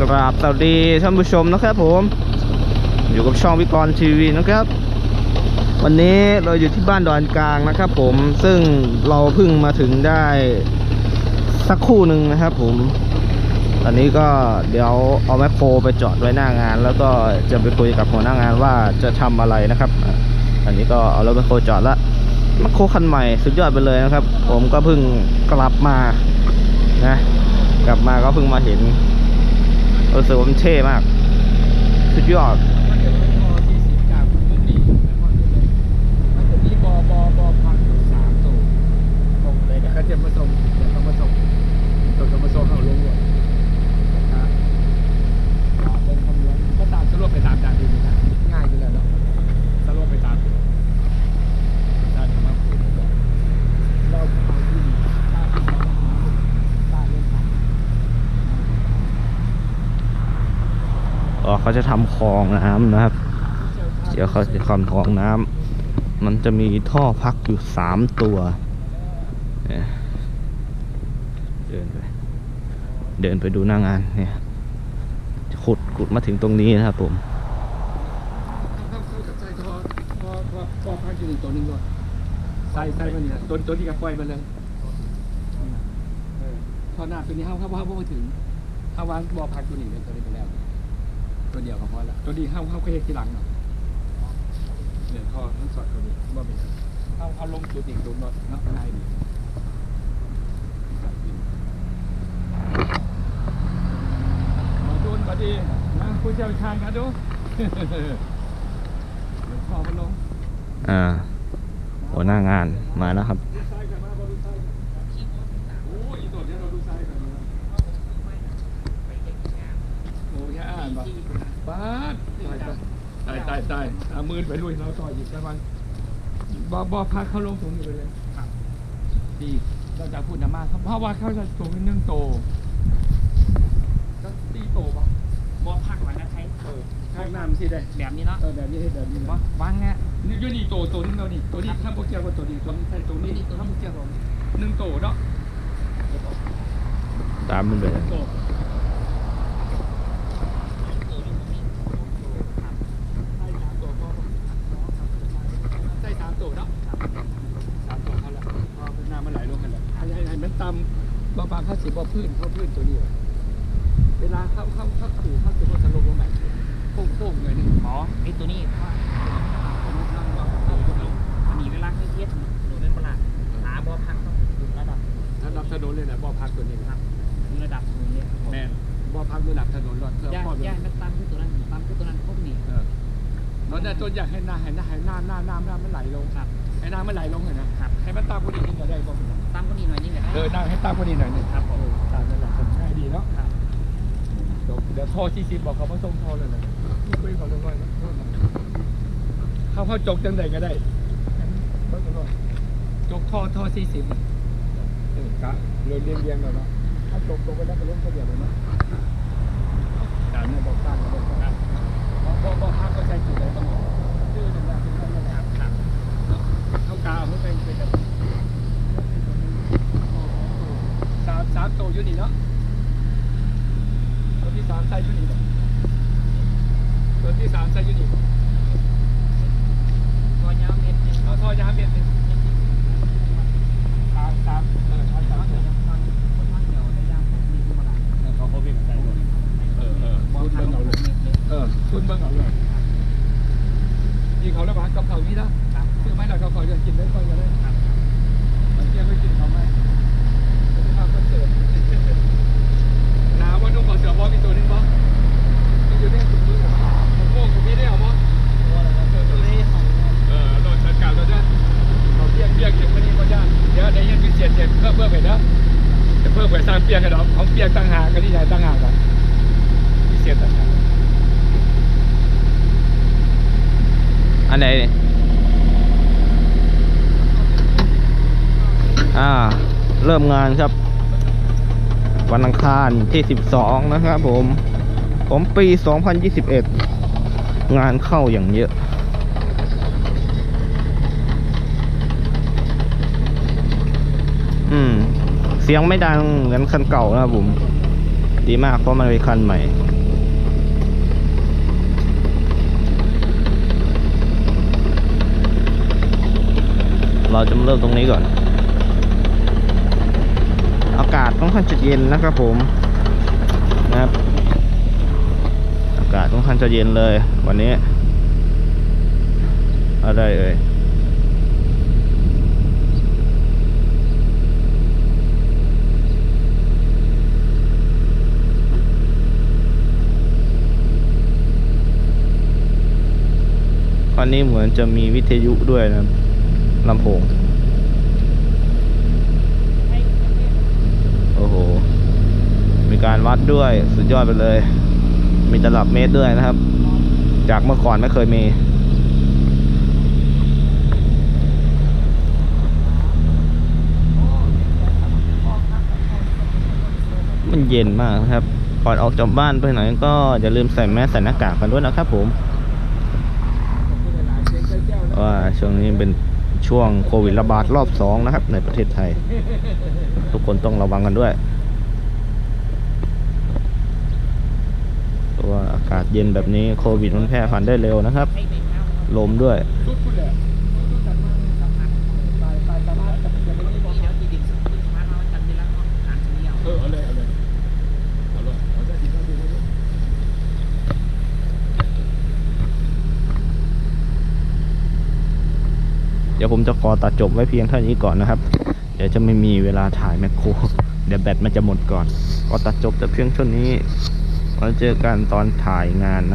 กราบสวัสดีท่านผู้ชมนะครับผม อยู่กับช่องวิกรทีวีนะครับ วันนี้เราอยู่ที่บ้านดอนกลางนะครับ ผมซึ่งเราเพิ่งมาถึงได้สักคู่หนึ่งนะครับ ผม ตอนนี้ก็เดี๋ยวเอาแมคโครไปจอดไว้หน้างาน แล้วก็จะไปคุยกับหัวหน้างานว่าจะทำอะไรนะครับ อันนี้ก็เอารถแมคโครจอดละแมคโครคันใหม่สุดยอดไปเลยนะครับ ผมก็เพิ่งกลับมานะกลับมาก็เพิ่งมาเห็น รู้สึกว่ามันเท่มาก สุดยอด มันจะเป็นพอที่สิบกลางมุมนี้แล้วมันจะเลยมันจะมีบอบอบอพันอยู่สามตัวตรงเลยเดี๋ยวเขาจะมาส่งเดี๋ยวเขามาส่งตัวจะมาส่งเขาลงหมดนะครับเดินคำนวณก็ตามสรุปไปตามจานดีนะง่ายอยู่แล้วเนาะสรุปไปตามจานมาคุยกันเราเอาที่ดีตามที่เราตามเรื่องของ อ๋อเขาจะทำคลองน้ำนะครับ เดี๋ยวเขาจะทำคลองน้ำมันจะมีท่อพักอยู่สามตัวเดินไปเดินไปดูหน้างานเนี่ยขุดขุดมาถึงตรงนี้นะครับผมข้าเข้ากับใส่ทอทอทอทอพักอยู่หนึ่งตัวหนึ่งด้วยใส่ใส่มันเนี่ยตัวตัวที่กับปล่อยมันเลยเออหน้าตัวนี้เข้าเข้าเข้ามาถึงเข้าวางบ่อพักตัวนี้เลยตัวนี้ไปแล้ว ตัวเดียวก็พอละตัวนี้เข้าเข้าก็เฮ็ดทีหลังเนาะเนี่ยทอทั้งสอดตัวนี้บ่เป็นไรเข้าเข้าลงจุดอีกตัวเนาะเนาะง่ายดีมาดูนมาดีนะผู้เชี่ยวชาญกันดูเดี๋ยวพอมันลงอ่าหัวหน้างานมาแล้วครับดูซ้ายกันมาบอลดูซ้ายโอ้ยอีตัวเนี้ย เราดูซ้ายกันนะโอ้ยแค่อ่านปะป้าดตายตายตายเอามือไปลุยเราต่ออีกสักวันบอบอพักเข้าลงถุงอยู่ไปเลยดีเราจะพูดนะมากเพราะว่าเขาจะถุงนึ่งโตก็ตีโตปะบ่พักไว้นะใช้เออข้างหน้ามันสิได้แบบนี้เนาะเออแบบนี้ให้แบบนี้บ่นะวางแง่นี่อยู่นี่โตตัวนึงแล้วนี่ตัวนี้ถ้าพวกเกี่ยวกับตัวนี้ตัวนี้ใช่ตัวนี้นี่ตัวนี้เกี่ยวกับหนึ่งโตเนาะตามมันไปโตใช่สามตัวพอใช่สามตัวเนาะสามตัวเขาละพอเป็นน้ำมันไหลลงกันแล้วให้ให้ให้มันตำบางๆเข้า สิบ่พื้นเข้าพื้นตัวนี้ไว้เวลาเข้าเข้าเข้าขู่เข้าสิบ่ทะลุลงไปโค้งๆเลยนี่อ๋อไอ้ตัวนี้เพราะผมนั่งว่าเข้าลงอันนี้เวลาเคยเทียบหนูเป็นประหลาดหาบ่พักต้องอยู่ระดับถ้ารับถนนเลยนะบ่อพักตัวนี้นะครับอยู่ระดับตรงนี้ครับผมแม่นบ่อพักระดับถนนรถเพื่อย่าพ่อย่ามันตามคือตัวนั้นตามคือตัวนั้นพวกนี้เออตอนนี้ต้นอยากให้น้าให้น้าให้น้าน้าน้าน้ามันไหลลงครับให้น้ำมันไหลลงเลยนะครับให้มันตามพอดีนี่ก็ได้บ่ อยนี่แหละเออน้าให้ตามพอดีหน่อยหนึงครับผมเออตามนั่นแหละผมง่ายดีเนาะครับ เดี๋ยวเดี๋ยวท่อที่สิบบอกเขามาส่งท่อเลยนะคุยเขาเรื่องไว้นะเข้าเข้าจกจังใดก็ได้เบิ่งกันว่าจกท่อท่อสี่สิบเออกะเรียงเรียงเรียงเลยเนาะถ้าจกตกไปแล้วก็ล้มก็เดียวเลยเนาะจานเนี่ยบอกตั้งกันบอกตั้งบอกบอกบอกห้ามก็ใช้จุดไหนต้องบอกชื่อหนึ่งนะเป็นต้นนะครับครับเข้ากาวเขาเป็นเป็นแบบสามสามตัว อยู่นี่เนาะตัวที่สามใส่ยูนิตตัวที่สามใส่ยูนิตตัวยาวเมตรหนึ่งเอาท่อยางเม็ดหนึ่งสามสามเออสามสามเดี๋ยวคนมันเดียวได้ยาวผมมีประหลาดเขาเขาเป็นใจหมดเออเออชุดเบิ้งเอาเลยเออชุดเบิ้งเอาเลยยิงเขาแล้วบ้านกับเขานี้นะคือไม่เราเขาคอยจะกินได้ก่อนกันเลยมันเที่ยงไม่กินเขาไหม หนาวว่านุ่มขอเสือบอมีตัวนึงบอมีอยู่นี่ถุงมือผมโม่ผมมีได้เอาบอเออโดนจัดการแล้วจ้ะเราเปียกเปียกอย่างนี้ก็ยากเดี๋ยวในยันพิเศษเจ็บเพิ่มเพิ่มไปนะจะเพิ่มไปสร้างเปียกกันดอกของเปียกต่างหากกันนี่ใหญ่ต่างหากกันพิเศษต่างหากอันไหนนี่อ่า เริ่มงานครับ วันอังคารที่ 12 นะครับผม ผมปี 2021 งานเข้าอย่างเยอะ อืม เสียงไม่ดังเหมือนคันเก่านะครับผม ดีมากเพราะมันเป็นคันใหม่เราจะมเริ่มตรงนี้ก่อน อากาศค่อนข้างจะเย็นนะครับผมนะครับ อากาศค่อนข้างจะเย็นเลย วันนี้ อะไรเอ่ยวันนี้เหมือนจะมีวิทยุด้วยนะลำโพง โอ้โห มีการวัดด้วยสุดยอดไปเลย มีตลับเมตรด้วยนะครับ จากเมื่อก่อนไม่เคยมีมันเย็นมากนะครับก่อนออกจากบ้านไปไหนก็อย่าลืมใส่แมสใส่หน้ากากกันด้วยนะครับผมว่าช่วงนี้เป็นช่วงโควิดระบาดรอบสองนะครับ ในประเทศไทย ทุกคนต้องระวังกันด้วย ว่าอากาศเย็นแบบนี้โควิดมันแพร่พันได้เร็วนะครับ ลมด้วย เดี๋ยวผมจะขอตัดจบไว้เพียงเท่านี้ก่อนนะครับ เดี๋ยวจะไม่มีเวลาถ่ายแมคโครเดี๋ยวแบตมันจะหมดก่อนกอตัดจบแต่เพียงเท่านี้ ไว้เจอกันตอนถ่ายงานนะ